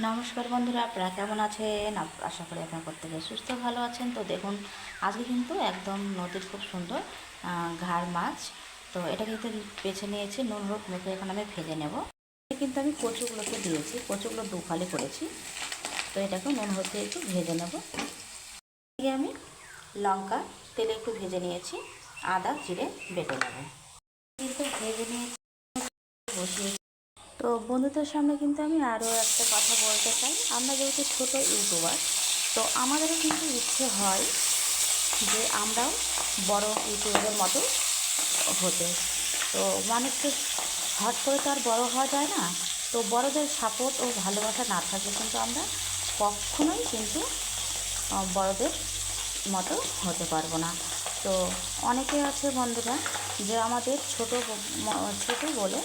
নমস্কার বন্ধুরা, আপনারা কেমন আছেন? আশা করি আপনারা প্রত্যেকে সুস্থ ভালো আছেন। তো দেখুন, আজকে কিন্তু একদম নদীর খুব সুন্দর ঘাড় মাছ। তো এটা কিন্তু বেছে নিয়েছি, নুন, হলুদ মেখে এখন আমি ভেজে নেব। কিন্তু আমি কচুগুলোকে দিয়েছি, কচুগুলো দু ফালি করেছি। তো এটাকে নুন দিয়ে একটু ভেজে নেব। এদিকে আমি লঙ্কা, তেলে একটু ভেজে নিয়েছি, আদা, জিরে বেটে নেব। কিন্তু ভেজে নিয়েছি, বসিয়ে তো বন্ধুদের সামনে কিন্তু আমি আরও একটা কথা বলতে চাই। আমরা যেহেতু ছোটো ইউটিউবার, তো আমাদেরও কিন্তু ইচ্ছে হয় যে আমরাও বড় ইউটিউবের মতো হতে। তো মানুষ তো হট করে তো আর বড় হওয়া যায় না। তো বড়দের সাপোর্ট ও ভালোবাসা না থাকলে কিন্তু আমরা কখনোই কিন্তু বড়দের মতো হতে পারব না। তো অনেকে আছে বন্ধুরা যে আমাদের ছোট ছোট বলে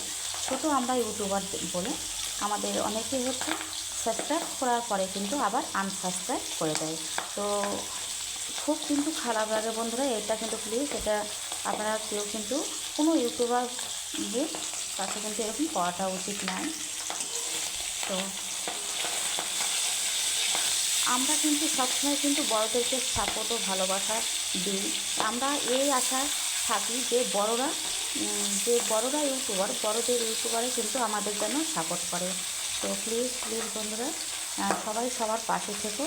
ছোট আমরা ইউটিউবার বলে আমাদের অনেকেই হচ্ছে সাবস্ক্রাইব করার পরে কিন্তু আবার আনসাবস্ক্রাইব করে দেয়। তো খুব কিন্তু খারাপ লাগে বন্ধুরা, এটা কিন্তু প্লিজ এটা আপনারা কেউ কিন্তু কোনো ইউটিউবার ইউটিউবারদের কাছে কিন্তু এরকম করাটা উচিত নয়। তো আমরা কিন্তু সবসময় কিন্তু বড়দেরকে সাপোর্ট ও ভালোবাসা দিই। আমরা এই আশা থাকি যে বড়রা যে বড়রা ইউটিউবার, বড়দের ইউটিউবারে কিন্তু আমাদের যেন সাপোর্ট করে। তো প্লিজ প্লিজ বন্ধুরা সবাই সবার পাশে থেকে।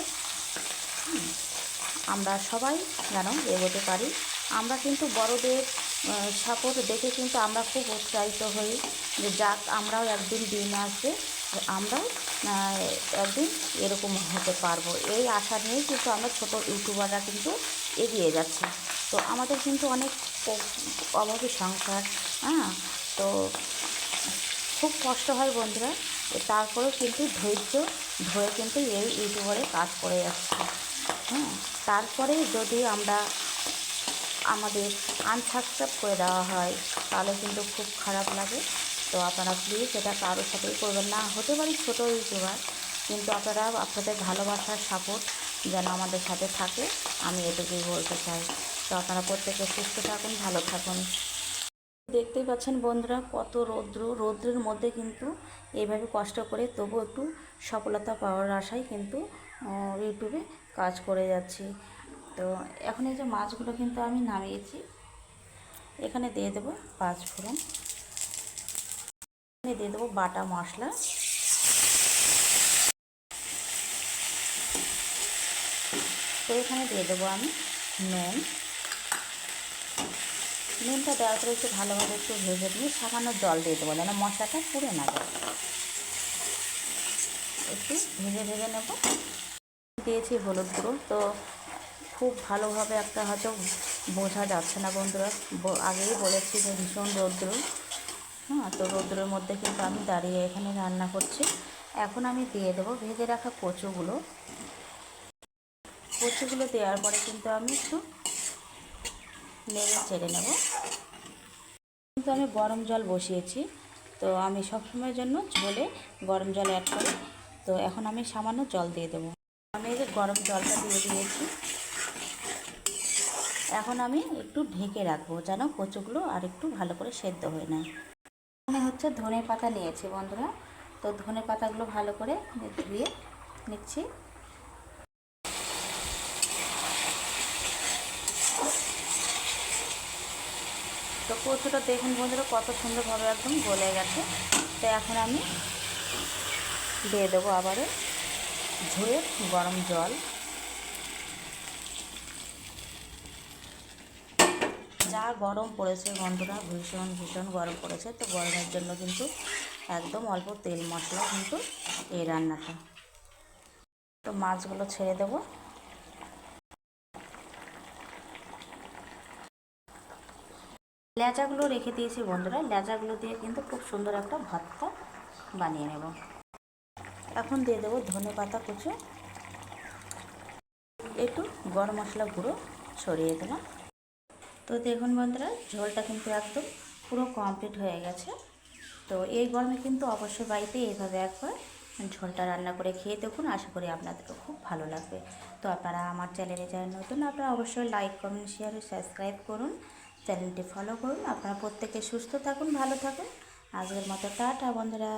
আমরা সবাই যেন এগোতে পারি। আমরা কিন্তু বড়দের সাপোর্ট দেখে কিন্তু আমরা খুব উৎসাহিত হই যে যাক আমরাও একদিন দিন আসবে। আমরাও আহ, একদিন এরকম হতে পারব। এই আশা নিয়েই কিন্তু আমরা ছোট ইউটিউবাররা কিন্তু এগিয়ে যাচ্ছি। তো আমাদের কিন্তু অনেক অভাবী সংসার হ্যাঁ? তো খুব কষ্ট হয় বন্ধুরা। তারপরেও কিন্তু ধৈর্য ধরে কিন্তু এই ইউটিউবারে কাজ করে যাচ্ছে। হ্যাঁ? তারপরে যদি আমরা আমাদের আনসাবস্ক্রাইব করে দেওয়া হয় তাহলে কিন্তু খুব খারাপ লাগে। তো আপনারা প্লিজ এটা কারোর সাথেই করবেন না। হতে পারি ছোটো ইউটিউবার, কিন্তু আপনারা আপনাদের ভালোবাসার সাপোর্ট যেন আমাদের সাথে থাকে, আমি এটুকুই বলতে চাই। তো আপনারা প্রত্যেকে সুস্থ থাকুন, ভালো থাকুন। দেখতেই পাচ্ছেন বন্ধুরা, কত রৌদ্র। রৌদ্রের মধ্যে কিন্তু এইভাবে কষ্ট করে তবু একটু সফলতা পাওয়ার আশায় কিন্তু ইউটিউবে কাজ করে যাচ্ছি। তো এখন এই যে মাছগুলো কিন্তু আমি নামিয়েছি, এখানে দিয়ে দেবো পাঁচ ফোড়ন। দিয়ে দেবো বাটা মশলা। তো এখানে দিয়ে দেবো আমি নুন। নুনটা দেওয়ার পরে একটু ভালোভাবে একটু ভেজে দিয়ে সামান্য জল দিয়ে দেবো যেন মশলাটা পুড়ে না যায়। একটু ভেজে ভেজে নেব। দিয়েছি হলুদ গুঁড়ো। তো খুব ভালোভাবে একটা হয়তো বোঝা যাচ্ছে না বন্ধুরা। আগেই বলেছি যে ভীষণ রৌদ্র। হ্যাঁ তো রৌদ্রের মধ্যে কিন্তু আমি দাঁড়িয়ে এখানে রান্না করছি। এখন আমি দিয়ে দেবো ভেজে রাখা কচুগুলো। কচুগুলো দেওয়ার পরে কিন্তু আমি একটু নেড়ে চেড়ে নেব। কিন্তু আমি গরম জল বসিয়েছি, তো আমি সবসময়ের জন্য ঝোলে গরম জল অ্যাড করি। তো এখন আমি সামান্য জল দিয়ে দেবো। আমি এই যে গরম জলটা দিয়ে দিয়েছি। এখন আমি একটু ঢেকে রাখব যেন কচুগুলো আর একটু ভালো করে সেদ্ধ হয়ে নেয়। এখানে হচ্ছে ধনে পাতা নিয়েছি বন্ধুরা। তো ধনে পাতাগুলো ভালো করে ধুয়ে নিচ্ছি। তো কচুটা দেখুন বন্ধুরা, কত সুন্দরভাবে একদম গলে গেছে। তো এখন আমি দিয়ে দেবো আবারও ধুয়ে গরম জল। যা গরম পড়েছে বন্ধুরা, ভীষণ ভীষণ গরম পড়েছে। তো গরমের জন্য কিন্তু একদম অল্প তেল মশলা কিন্তু এই রান্নাটা। তো মাছগুলো ছেড়ে দেবো। লেজাগুলো রেখে দিয়েছি বন্ধুরা। লেজাগুলো দিয়ে কিন্তু খুব সুন্দর একটা ভর্তা বানিয়ে নেব। এখন দিয়ে দেবো ধনে পাতা কুচো। একটু গরম মশলা গুঁড়ো ছড়িয়ে দেবো। তো দেখুন বন্ধুরা, ঝোলটা কিন্তু একদম পুরো কমপ্লিট হয়ে গেছে। তো এই গরমে কিন্তু অবশ্যই বাড়িতে এইভাবে একবার ঝোলটা রান্না করে খেয়ে দেখুন, আশা করি আপনাদেরকে খুব ভালো লাগবে। তো আপনারা আমার চ্যানেলে যারা নতুন, আপনারা অবশ্যই লাইক কমেন্ট শেয়ার সাবস্ক্রাইব করুন। চ্যানেলটি ফলো করুন। আপনারা প্রত্যেকে সুস্থ থাকুন, ভালো থাকুন। আজকের মতো টাটা বন্ধুরা।